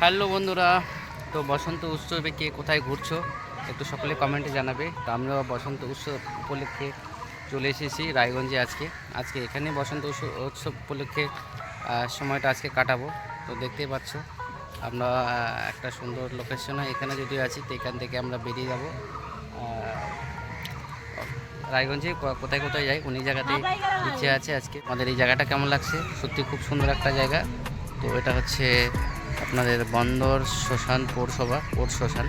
Hello বন্ধুরা, তো বসন্ত উৎসবে কে কোথায় ঘুরছো? একটু সকলে কমেন্টে জানাবে। তো আমরা বসন্ত উৎসব উপলক্ষে চলে এসেছি রায়গঞ্জে আজকে। আজকে এখানে বসন্ত উৎসব উপলক্ষে সময়টা আজকে কাটাবো। তো দেখতেই পাচ্ছ, আমরা একটা সুন্দর লোকেশনে এখানে যদিও আছি, তো এখান থেকে আমরা বেরিয়ে যাব। রায়গঞ্জে কোথায় কোথায় যাই অনেক জায়গাতেই ইচ্ছে আছে আজকে? আমাদের এই জায়গাটা কেমন লাগছে? সত্যি খুব সুন্দর একটা জায়গা। তো এটা হচ্ছে আপনাদের বন্দর শ্মশান পৌরসভা পৌর শ্মশান।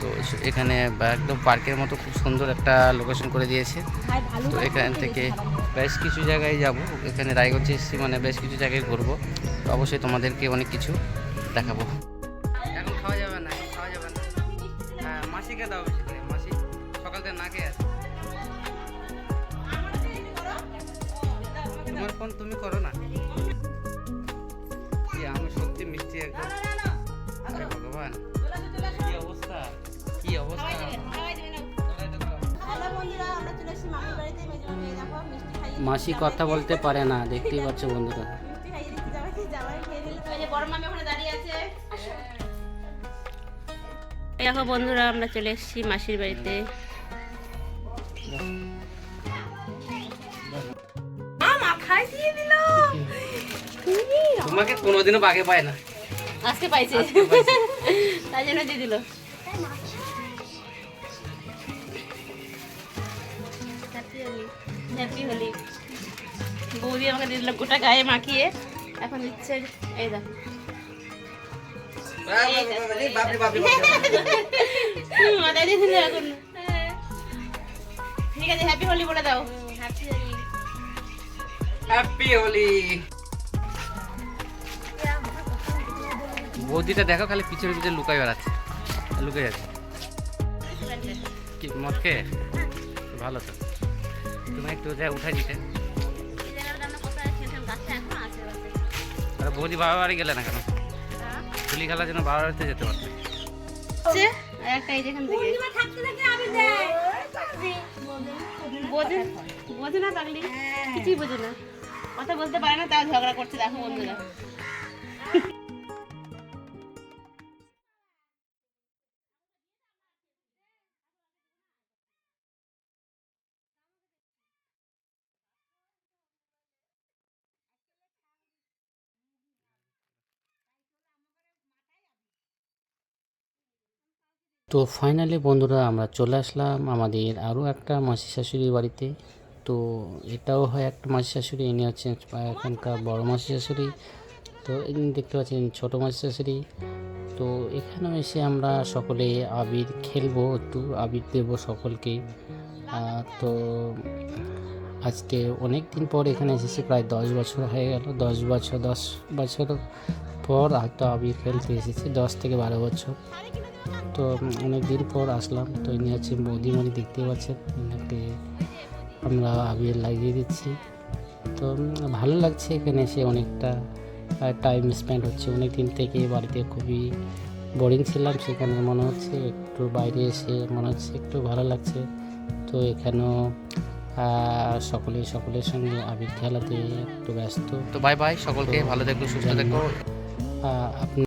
তো এখানে একদম পার্কের মতো খুব সুন্দর একটা লোকেশন করে দিয়েছে। তো এখান থেকে বেশ কিছু জায়গায় যাব। এখানে রায়গঞ্জে এসেছি মানে বেশ কিছু জায়গায় ঘুরবো। তো অবশ্যই তোমাদেরকে অনেক কিছু দেখাবো। এখন খাওয়া যাবে না খাওয়া যাবে না। হ্যাঁ মাসিকে দাও মাসি সকাল থেকে না খেয়ে আছে? তোমার ফোন তুমি করো না। একদম আরে ভগবান। কি অবস্থা? কি অবস্থা? হ্যালো বন্ধুরা আমরা চলে এসেছি মামির বাড়িতে মেজবানি দেখো মিষ্টি খাইয়ে মাসি কথা বলতে পারে না দেখতেই পাচ্ছ বন্ধুরা। মিষ্টি খাইয়ে দিচ্ছি জামাই জামাই খেয়ে নিল ওই যে বড় মামি ওখানে দাঁড়িয়ে আছে। দেখো বন্ধুরা আমরা চলে এসেছি মাসির বাড়িতে। তোমাকে কোনোদিনও বাগে পায় না। আজকে পাইছে। তাই জন্য দিয়ে দিল। হ্যাপি হোলি বৌদি আমাকে দিয়ে দিল গোটা গায়ে মাখিয়ে। এখন দিচ্ছে এই দেখ। মাথায় দিয়ে দিল এখন। ঠিক আছে হ্যাপি হোলি বলে দাও। হ্যাপি হোলি। হ্যাপি হোলি। বৌদিটা দেখো খালি পিছনে পিছনে লুকাই বেড়াচ্ছে। লুকে যাচ্ছে। কি মদ খেয়ে? ভালো তো। তুমি একটু যা উঠাই দিতে। আর বৌদি বাবা বাড়ি গেলে না কেন? চুলি খেলার জন্য বাবা বাড়িতে যেতে বোঝে না পাগলি? কিছুই বোঝে না। কথা বলতে পারে না তাও ঝগড়া করছে দেখো বন্ধুরা। তো ফাইনালি বন্ধুরা আমরা চলে আসলাম আমাদের আরও একটা মাসি শাশুড়ির বাড়িতে। তো এটাও হয় একটা মাসি শাশুড়ি, ইনি হচ্ছেন এখানকার বড় মাসি শাশুড়ি। তো ইনি দেখতে পাচ্ছেন ছোটো মাসি শাশুড়ি। তো এখানে এসে আমরা সকলে আবির খেলব, একটু আবির দেবো সকলকে। তো আজকে অনেক দিন পর এখানে এসেছি, প্রায় দশ বছর হয়ে গেল, দশ বছর দশ বছর পর হয়তো আবির খেলতে এসেছি দশ থেকে বারো বছর। তো অনেক দিন পর আসলাম তো ইনি হচ্ছে বৌদিমণি দেখতে পাচ্ছেন? ইনাকে আমরা আবির লাগিয়ে দিচ্ছি। তো ভালো লাগছে এখানে এসে অনেকটা টাইম স্পেন্ড হচ্ছে। অনেক দিন থেকে বাড়িতে খুবই বোরিং ছিলাম সেখানে মনে হচ্ছে একটু বাইরে এসে মনে হচ্ছে একটু ভালো লাগছে। তো এখানেও সকলে সকলের সঙ্গে আবির খেলাতে একটু ব্যস্ত। তো বাই বাই সকলকে ভালো থেকো সুস্থ থেকো আপনি